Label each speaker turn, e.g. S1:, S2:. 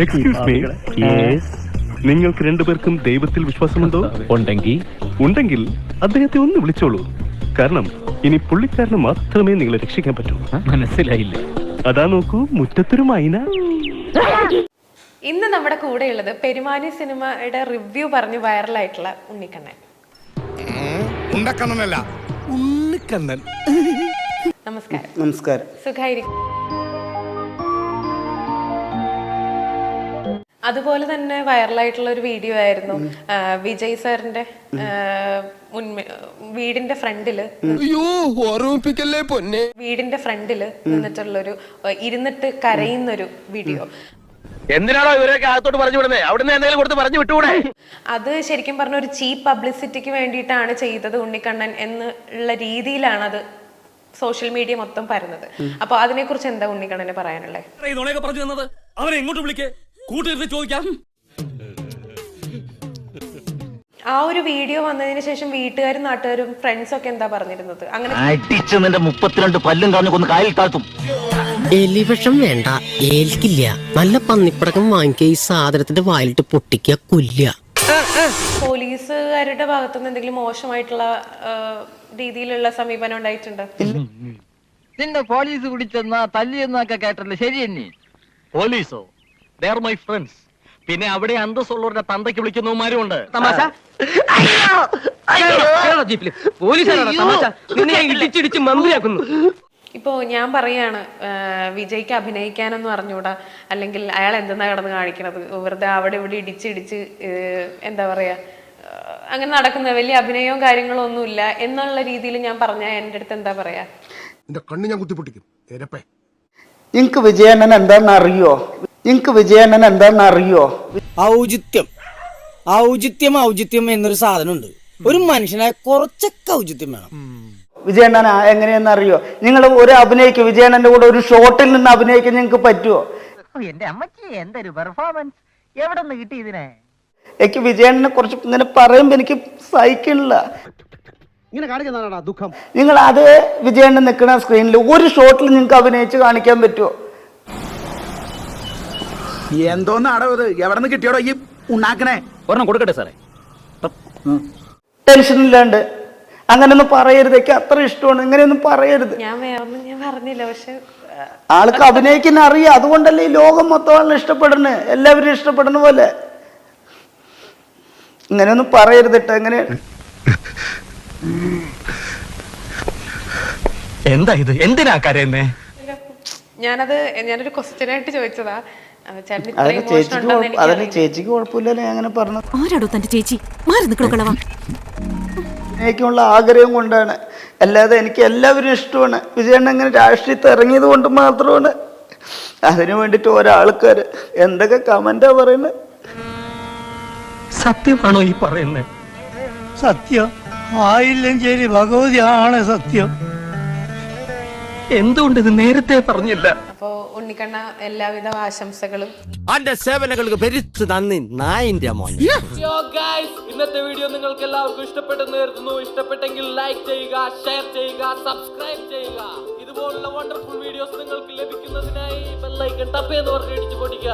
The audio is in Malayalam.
S1: എക്സ്ക്യൂസ് മീ നിങ്ങൾക്ക് രണ്ടുപേർക്കും ദൈവത്തിൽ വിശ്വാസമുണ്ടോ?
S2: ഉണ്ടെങ്കിൽ
S1: ഉണ്ടെങ്കിൽ അദ്ദേഹത്തെ ഒന്ന് വിളിച്ചോളൂ. കാരണം ഇനി പുള്ളിക്കാരന് മാത്രമേ നിങ്ങളെ രക്ഷിക്കാൻ പറ്റൂ.
S2: മനസ്സിലായില്ല.
S1: അതാ നോക്കൂ മുറ്റത്തൊരു മൈന.
S3: ഇന്ന് നമ്മുടെ കൂടെയുള്ളത് പെരുമാനി സിനിമയുടെ റിവ്യൂ പറഞ്ഞ് വൈറലായിട്ടുള്ള ഉണ്ണിക്കണ്ണൻ. നമസ്കാരം.
S4: നമസ്കാരം.
S3: സുഖായിരിക്കും അതുപോലെ തന്നെ വൈറലായിട്ടുള്ള ഒരു വീഡിയോ ആയിരുന്നു. വിജയ് സാറിന്റെ വീടിന്റെ ഫ്രണ്ടിൽ
S5: അയ്യോ ഓർമ്മിപ്പിക്കല്ലേ പൊന്നെ?
S3: വീടിന്റെ ഫ്രണ്ടിൽ നിന്നിട്ടുള്ളൊരു ഇരുന്നിട്ട് കരയുന്നൊരു വീഡിയോ.
S6: എന്തിനാണോ ഇവരൊക്കെ അകത്തോട്ട് പറഞ്ഞു വിടുന്നത് അവിടുന്ന് എന്തെങ്കിലും കൊടുത്ത് പറഞ്ഞു വിട്ടുകൂടെ?
S3: അത് ശരിക്കും പറഞ്ഞ ഒരു ചീപ്പ് പബ്ലിസിറ്റിക്ക് വേണ്ടിയിട്ടാണ് ചെയ്തത് ഉണ്ണിക്കണ്ണൻ എന്നുള്ള രീതിയിലാണ് അത് സോഷ്യൽ മീഡിയ മൊത്തം പരന്നത്. അപ്പൊ അതിനെ കുറിച്ച് എന്താ ഉണ്ണിക്കണ്ണന് പറയാനുള്ളത്
S7: കൂട്ടിരുന്ന് ചോദിക്കാം.
S3: ആ ഒരു വീഡിയോ വന്നതിന് ശേഷം വീട്ടുകാരും നാട്ടുകാരും ഫ്രണ്ട്സും ഒക്കെ എന്താ പറഞ്ഞിരുന്നത്? അങ്ങനെ
S6: അടിച്ച് നിന്റെ മുപ്പത്തിരണ്ട് പല്ലും കളഞ്ഞു കൊന്ന് കായൽ താഴ്ത്തും.
S8: എലിവിഷം വേണ്ട ഏൽക്കില്ല. നല്ല പന്നിപ്പടക്കം വാങ്ങിക്കുക ഈ സാധനത്തിന്റെ വായിലിട്ട് പൊട്ടിക്കുക കൊല്ലുക.
S3: പോലീസുകാരുടെ ഭാഗത്തുനിന്ന് എന്തെങ്കിലും മോശമായിട്ടുള്ള ആ, രീതിയിലുള്ള സമീപനം ഉണ്ടായിട്ടുണ്ട്?
S6: നിന്നെ പോലീസ് കുടിച്ചെന്നാ തല്ലിയെന്നൊക്കെ കേട്ടല്ലോ. ശരി തന്നെ പോലീസോ? മൈ ഫ്രണ്ട്സ് പിന്നെ അവിടെ അന്തസ്സുള്ളവരുടെ തന്തയ്ക്ക് വിളിക്കുന്നവന്മാരും ഉണ്ട് തമാശ?
S8: ഇടിച്ചിടിച്ച് മന്ത്രിയാക്കുന്നു.
S3: ഇപ്പോ ഞാൻ പറയാണ് വിജയ്ക്ക് അഭിനയിക്കാനൊന്നും അറിഞ്ഞൂടാ അല്ലെങ്കിൽ അയാൾ എന്തെന്നാ കിടന്ന് കാണിക്കണത്? വെറുതെ അവിടെ ഇവിടെ ഇടിച്ചിടിച്ച് എന്താ പറയാ അങ്ങനെ നടക്കുന്ന വലിയ അഭിനയവും കാര്യങ്ങളും ഒന്നുമില്ല എന്നുള്ള രീതിയിൽ ഞാൻ പറഞ്ഞ എന്റെ അടുത്ത് എന്താ പറയാ?
S5: എന്റെ കണ്ണ് ഞാൻ കുത്തിപ്പൊട്ടിക്കും.
S4: നിങ്ങൾക്ക് വിജയണ്ണൻ എന്താണെന്ന് അറിയോ? നിങ്ങൾക്ക് വിജയണ്ണൻ എന്താണെന്ന് അറിയോ?
S9: ഔചിത്യം. ഔചിത്യം ഔചിത്യം എന്നൊരു സാധനമുണ്ട്. ഒരു മനുഷ്യനെ കുറച്ചൊക്കെ ഔചിത്യം വേണം.
S4: വിജയണ്ണൻ ആ- എങ്ങനെയെന്ന് അറിയോ? നിങ്ങൾ ഒരു അഭിനയിക്കും വിജയണ്ണന്റെ കൂടെ ഒരു ഷോട്ടിൽ നിന്ന് അഭിനയിക്കാൻ നിങ്ങൾക്ക് പറ്റുമോ
S6: എന്റെ അമ്മച്ചി എന്തൊരു പെർഫോമൻസ് എവിടെ നിന്ന് കിട്ടി ഇതിനെ?
S4: എനിക്ക് വിജയണ്ണനെ കുറച്ച് ഇങ്ങനെ പറയുമ്പോ എനിക്ക് സഹിക്കണില്ല.
S9: ഇങ്ങനെ കാണിക്കുന്നതാണോ ദുഃഖം?
S4: നിങ്ങൾ അത് വിജയണ്ണൻ നിൽക്കുന്ന സ്ക്രീനിൽ ഒരു ഷോട്ടിൽ നിങ്ങൾക്ക് അഭിനയിച്ച് കാണിക്കാൻ പറ്റുമോ
S10: എന്തോന്നാടോ അടവ് എവിടെ നിന്ന് കിട്ടിയോടോ ഈ ഉണ്ടാക്കണേ
S2: ഒരെണ്ണം കൊടുക്കട്ടെ സാറേ.
S4: ടെൻഷൻ ഇല്ലാണ്ട്. അങ്ങനെയൊന്നും പറയരുത്. എനിക്ക് അത്ര ഇഷ്ടമാണ്. ഇങ്ങനെയൊന്നും പറയരുത്.
S3: ഞാൻ വേറൊന്നും ഞാൻ പറഞ്ഞില്ല. പക്ഷെ
S4: ആൾക്ക് അഭിനയിക്കുന്ന അറിയാം. അതുകൊണ്ടല്ലേ ഈ ലോകം മൊത്തം ഇഷ്ടപ്പെടുന്നത്? എല്ലാവരും ഇഷ്ടപ്പെടുന്ന പോലെ. ഇങ്ങനെയൊന്നും പറയരുത് കേട്ടോ. എങ്ങനെ
S6: എന്താ ഇത്? എന്തിനാ കരയുന്നേ?
S3: ഞാനത് ഞാനൊരു ക്വസ്റ്റ്യൻ ആയിട്ട് ചോദിച്ചതാ.
S4: അതിന് ചേച്ചിക്ക്
S3: ഉണ്ടെന്ന്
S4: അതിന് ചേച്ചിക്ക് കുഴപ്പമില്ലല്ലോ അങ്ങനെ പറഞ്ഞത്.
S11: ആരാടോ തന്റെ ചേച്ചി? മാറി നിൽക്കണോ കളവാ.
S4: എനിക്കുള്ള ആഗ്രഹം കൊണ്ടാണ്. അല്ലാതെ എനിക്ക് എല്ലാവരും ഇഷ്ടമാണ്. വിജയണ്ണ അങ്ങനെ രാഷ്ട്രീയത്തിൽ ഇറങ്ങിയത് കൊണ്ട് മാത്രമാണ്. അതിനു വേണ്ടിയിട്ട് ഒരാൾക്കാർ എന്തൊക്കെ കമന്റാ പറയുന്നത്?
S6: സത്യമാണോ ഈ പറയുന്നത്?
S9: സത്യം. ആയില്ലെങ്കിൽ ആണ് സത്യം.
S6: എന്തുകൊണ്ട് ഇത് നേരത്തെ പറഞ്ഞില്ല?
S3: ഉണ്ണിക്കണ്ണ എല്ലാവിധ ആശംസകളും.
S9: അന്റെ സേവനങ്ങൾക്ക് പെരുത്ത് നന്ദി. നായിന്റെ മോൻ
S7: ഇന്നത്തെ വീഡിയോ നിങ്ങൾക്ക് എല്ലാവർക്കും ഇഷ്ടപ്പെട്ടെന്ന് കരുതുന്നു. ഇഷ്ടപ്പെട്ടെങ്കിൽ ലൈക്ക് ചെയ്യുക ഷെയർ ചെയ്യുക സബ്സ്ക്രൈബ് ചെയ്യുക. ഇതുപോലുള്ള വണ്ടർഫുൾ വീഡിയോസ് നിങ്ങൾക്ക് ലഭിക്കുന്നതിനായി ബെല്ലൈക്കൺ തപ്പേന്ന് എന്ന് പറഞ്ഞ് ഇടിച്ചു പൊടിക്കുക